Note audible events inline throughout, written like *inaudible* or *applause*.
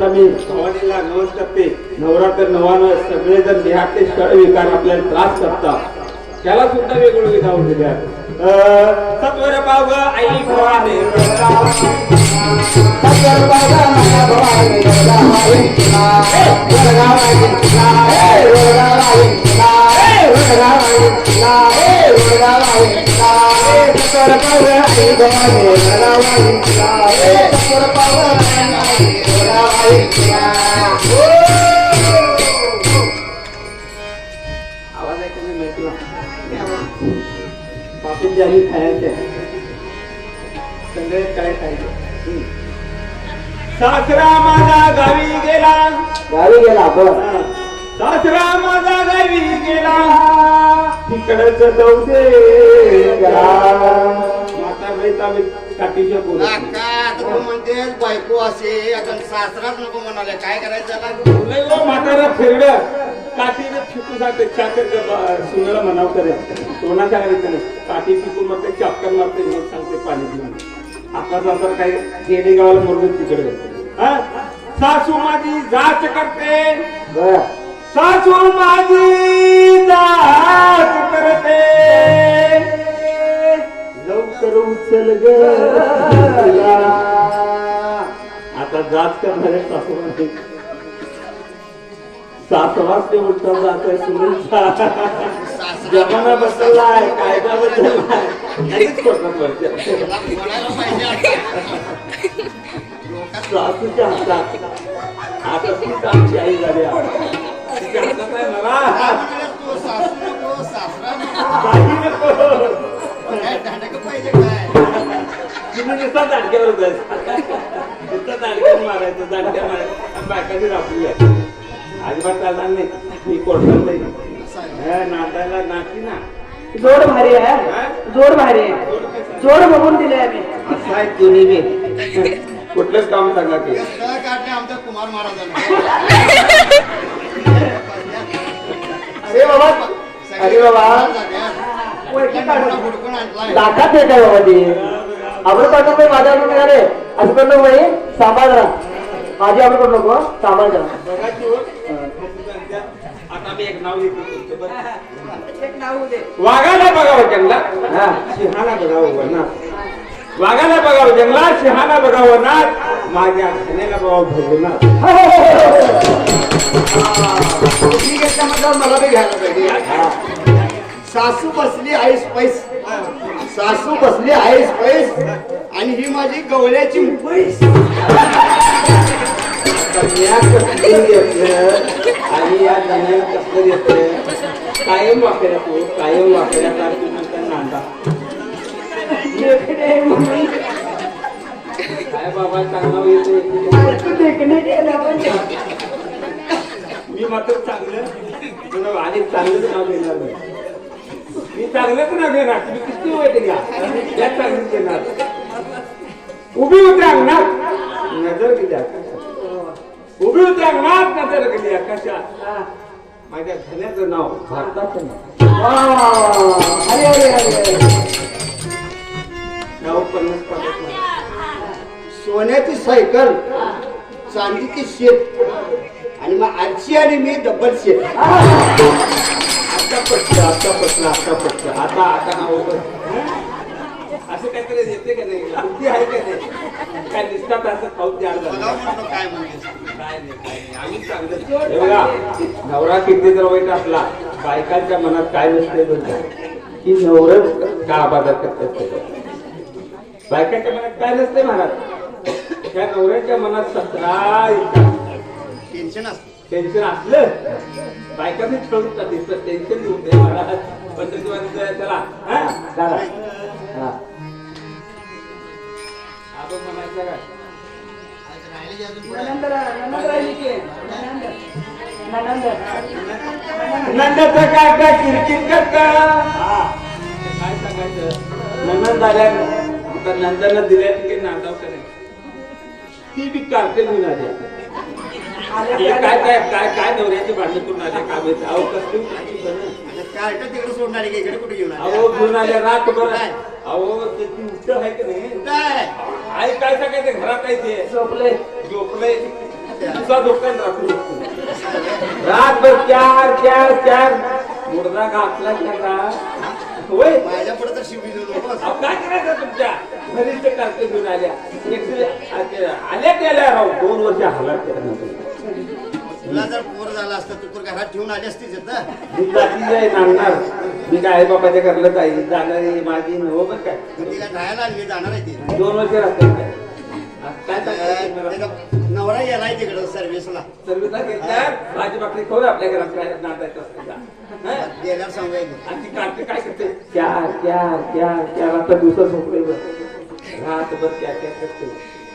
आता मी भवानीला नवस करते नवरा तर नवानं सगळेजण देहातले स्थळ विकार आपल्याला त्रास करतात त्याला सुद्धा वेगळं विधान दिल्या सत्वर पाव आई भवानी सत्वर पाव माया भवानी आवाज सासरा माझा गावी गेला. गावी गेला आपण. सासरा माझा गावी गेला. तिकडच जाऊ दे माता काठीच्या बायको असे आता सासराच नको म्हणाले. काय करायचं म्हातारा फिरड काठीने फिकून जाते चाकर सुनाला म्हणाव करे नाही काठी फिकून मारते चापकर मारते मग सांगते पाणी घेऊन काय गेले गावाला मुरगून तिकडे? सासू माझी जाच करते. सासू माझी जाच करते. लवकर उचल ग. आता जाच करणारे सासू माझी. सासवाच ते उलटा जात आहे सुनीलचा जमाना बदललाय कायदा बदललाय. सासूच्या हातात आता तीच आमची आई झाली तिच्या हातात आहे मला काही नको काय तुम्ही नुसता दांडक्यावर नुसता दांडक्यावर मारायचं दांडक्या मारायचं बायकाची राबली आहे अजिबात चालणार नाही मी कोर्टात नाही नाचायला नाचली ना जोड भारी आहे. जोड भारी आहे. जोड बघून दिले आम्ही असं आहे बी. कुठलंच काम सांगा की तळ काढणे आमच्या कुमार महाराजांना. अरे बाबा अरे बाबा. हुडकून लाखात येत आहे बाबा ती. आपण काढून काही माझ्या निघाले असं करू नको बाई. सांभाळ जरा. माझी आपण करू नको. सांभाळ बघायची हो. आता मी एक नाव घेतो तुमचं बरं. एक नाव दे. वाघाला बघावं जंगलात हा. सिंहाला बघावं वनात वाघाला बघावं जंगलात सिंहाला बघावं वनात. माझ्या खाण्याला बघावं भजनात ठीक आहे त्यामध्ये मला बी घ्यायला पाहिजे. सासू बसली आईस पैस. सासू बसली आईस पैस. आणि ही माझी गवळ्याची पैस कन्या घेतलं? आणि या जणांना कसलं घेतलं? कायम वापऱ्या तू कायम नांदा काय बाबा चांगला मी मात्र चांगलं आणि चांगलंच नाव देणार मी चांगलंच नाव देणार तुम्ही किती वाईट घ्या चांगली देणार. उभी होते अंगणात. नजर गेली आकाशात. उभी होते अंगणात नजर गेली आकाशात. माझ्या धन्याचं नाव भारताचं नाव. अरे अरे अरे पन्नास सोन्याची सायकल चांदीची शेत आणि मग आजची आणि मी डबल शेत. आता पटलं आता पटलं आता पटलं आता आता नाव. असं काहीतरी येते का नाही? बुद्धी आहे का नाही? काय दिसतात असं काय काय नाही, काय नाही. आम्ही चांगलं- हे बघा, नवरा किती जर वाईट असला बायकांच्या मनात काय नसते की नवरच का आबादा करतात बायकांच्या मनात काय नसते महाराज? त्या नवऱ्याच्या मनात सतरा टेन्शन असतं. टेन्शन असलं बायकाने ठेवून का दिसतं टेन्शन घेऊन दे महाराज. पंचवीस चला हा चला. हा. आपण म्हणायचं काय? नंद नंद राहिली की नंद नंद नंदाचं काय काय किरकिर करत? काय सांगायचं? नंदन झाल्या आता नंदानं दिल्या की नांदाव करायचं ती बी कार्टेल होऊन आली. हे काय काय काय काय नवऱ्याची भांडण करून आले? काय माहिती? अहो कसली उठायची बरं. कार्ट तिकडे सोडणार आहे का? इकडे कुठे घेऊन आले? अहो घेऊन आल्या रात बरं अहो ते ती उठ आहे की नाही? काय आई काय सांगायचं? घरात आहे ते. झोपले. झोपलंय झोपताय रात्री. झोपतो. रातभर चार चार चार मुर्दा घातला की का होय. माझ्या पुढे तर शिवी देऊ. अहो, काय करायचं तुमच्या? घरीचे कार्य घेऊन आल्या. आल्या गेल्या राव? दोन वर्ष हल्ला तुला जर पोर झाला असतं तू तर घरात ठेवून आली असतीच इथं. मी जाती मी काय बाबाच्या घरला जाईल जाणारी माझी नव बरं काय? ती राहायला आली जाणार आहे ती. दोन वर्ष राहते काय? नवरा गेलाय तिकडं सर्व्हिसला सर्विसला गेल्यावर भाजी भाकरी खाऊन आपल्या घरात काय नांदायचं असतं का? गेल्यावर सांगायचं आणि ती काय करते? चार चार चार चार आता दिवसा झोपले रातभर त्या त्या करते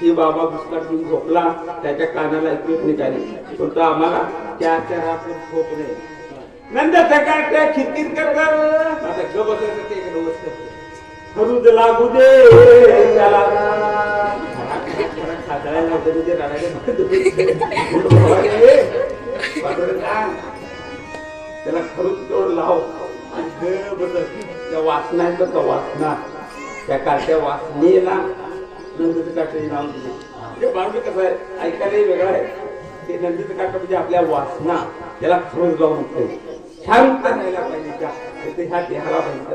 ही बाबा घेऊन झोपला त्याच्या कानाला काय नाही पण तो आम्हाला चार चार आपण झोप नाही. नंतर सकाळच्या खिडकीत करतात आता ग बसायचं ते बसतं. हरुद लागू दे त्याला खाजळायला होतं ते रडायला त्याला खरंच तोड लाव. आणि त्या वासना आहेत बघ, त्या वासना. त्या कालच्या वासनेला नंदीचं काटे नाव दिले. ते कसं आहे? ऐकायलाही वेगळं आहे. ते नंदीचं काठ म्हणजे आपल्या वासना. त्याला खरूच लावून ठेव. शांत राहायला पाहिजे त्या. ह्या देहाला पाहिजे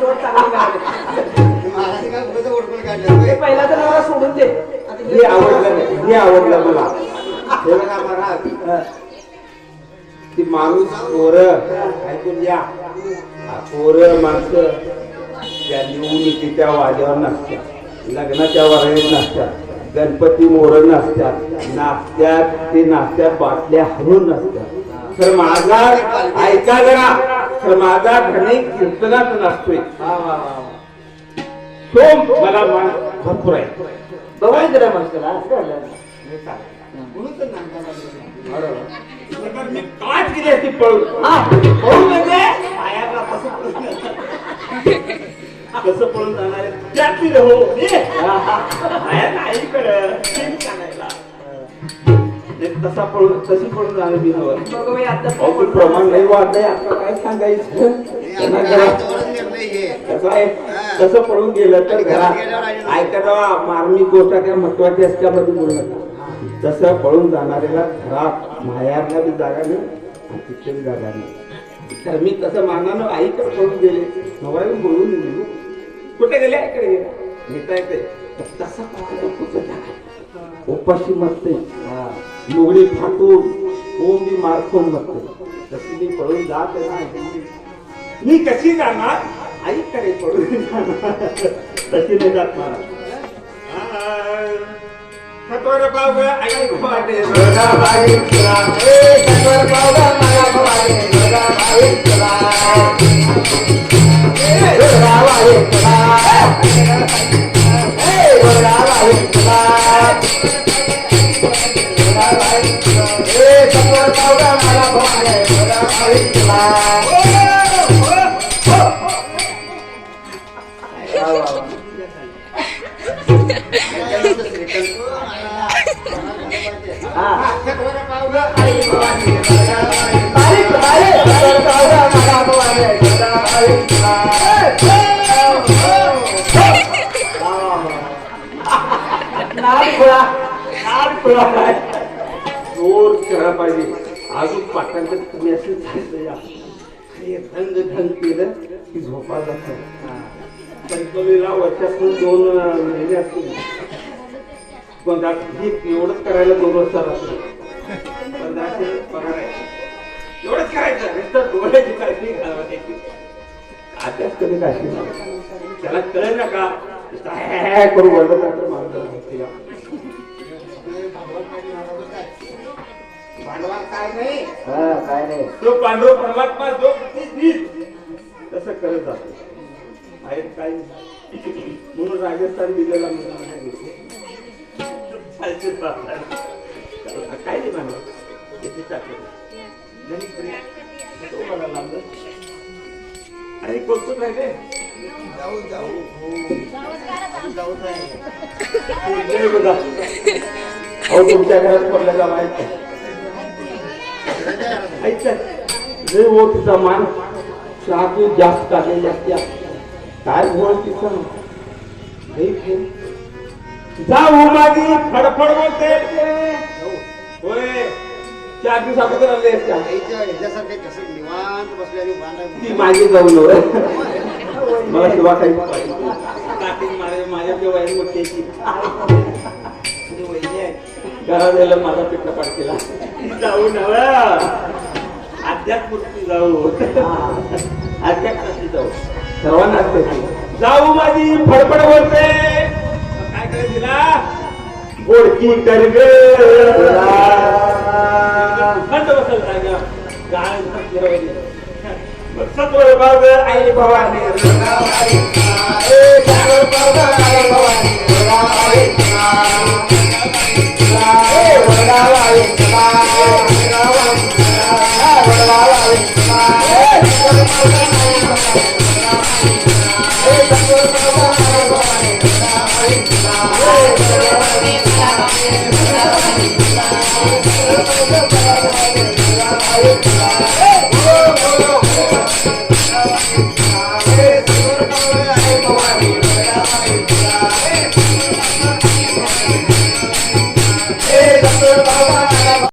जोड चांगली ते *laughs* पहिला तर नवरा सोडून दे. हे आवडलं नाही. हे आवडलं मला. बघा महाराज ती माणूस पोरं. ऐकून या पोरं माणसं त्या निवडणुकीच्या वाजेवर नसतात लग्नाच्या वरायत नसतात गणपती मोर नसतात नाचत्यात ते नाचत्यात बाटल्या हरून नसतात तर माझा ऐका जरा. तर माझा धनी कीर्तनात नसतोय सोम मला मान भरपूर आहे. बघायचं जरा माणसाला असं झालं. तर मी काच गेली असती पळून? हा, पळून म्हणजे? पायाला कसं पळून कसं पळून जाणार आहे? त्यातली रे हो ए, पाया नाही कळत. ते सांगायला. नाही, तसा पळून तशी पळून जाणार मी बाई, आता प्रमाण नाही वाढलंय. आता काय सांगायचं? कसं आहे? तसं पळून गेलं तर घरात ऐकायला मार्मिक गोष्ट काय महत्वाची असल्यामध्ये बोलू नका. तसं पळून जाणाऱ्याला घरात मायारला बी जागा नाही आणि तिथे बी जागा नाही. तर मी तसं मानानं आईकडे पळून गेले. नवऱ्याला बोलून गेलो. कुठे गेले? आईकडे गेले. नेता येते तसा जागा उपाशी मरते. लुगडी फाटून ओम मी मारखून मरते. तशी मी पळून जात आहे मी कशी जाणार? आईकडे पडून जाणार तशी नाही जात मला खतोर पाव आई वाटे जोर केला पाहिजे. अजून पाटांचं तुम्ही असं झालं या. हे ढंग ढंग केलं की झोपा जात. पंचमीला वर्षातून दोन महिने असतील. पण त्यात एवढंच करायला दोन वर्ष लागतो पंधराशे पगार आहे एवढंच करायचं. नुसतं डोळ्याची काळजी घालवायची अभ्यास कधी काळजी त्याला कळेल ना का? करू. बोलत नंतर माणसाला भांडवल काय नाही हा काय नाही. तो पांडव परमात्मा जो किती तसं करत जातो. बाहेर काय म्हणून राजस्थान दिलेला मुलगा काय नाही म्हणलं याची ताकद. जरी तरी तो मला लांबलं. आणि कोणतं नाही रे जाऊ जाऊ. आहे जय बघा. अहो तुमच्या घरात पडलं का माहीत ऐकतं हो तिचा मान शाकी जास्त टाकले जास्त काय बोल तिचा बोल. जाऊ माझी फडफड बोलते होय चार दिवस अगोदर आले असत्या याच्या- याच्यासारखे कसं निवांत बसले आणि भांडण ती माझी जाऊ नव्हे मला शिवा काही माझ्या माझ्या वयात यायला माझा पाठ केला जाऊ नव अध्यात्मूर्ती जाऊ. अध्यात्माची जाऊ. सर्वांना. जाऊ माझी फडफड बोलते. काय करायचं तिला? गोडकी कर बसल सत्वर बाग आई भवानी भवानी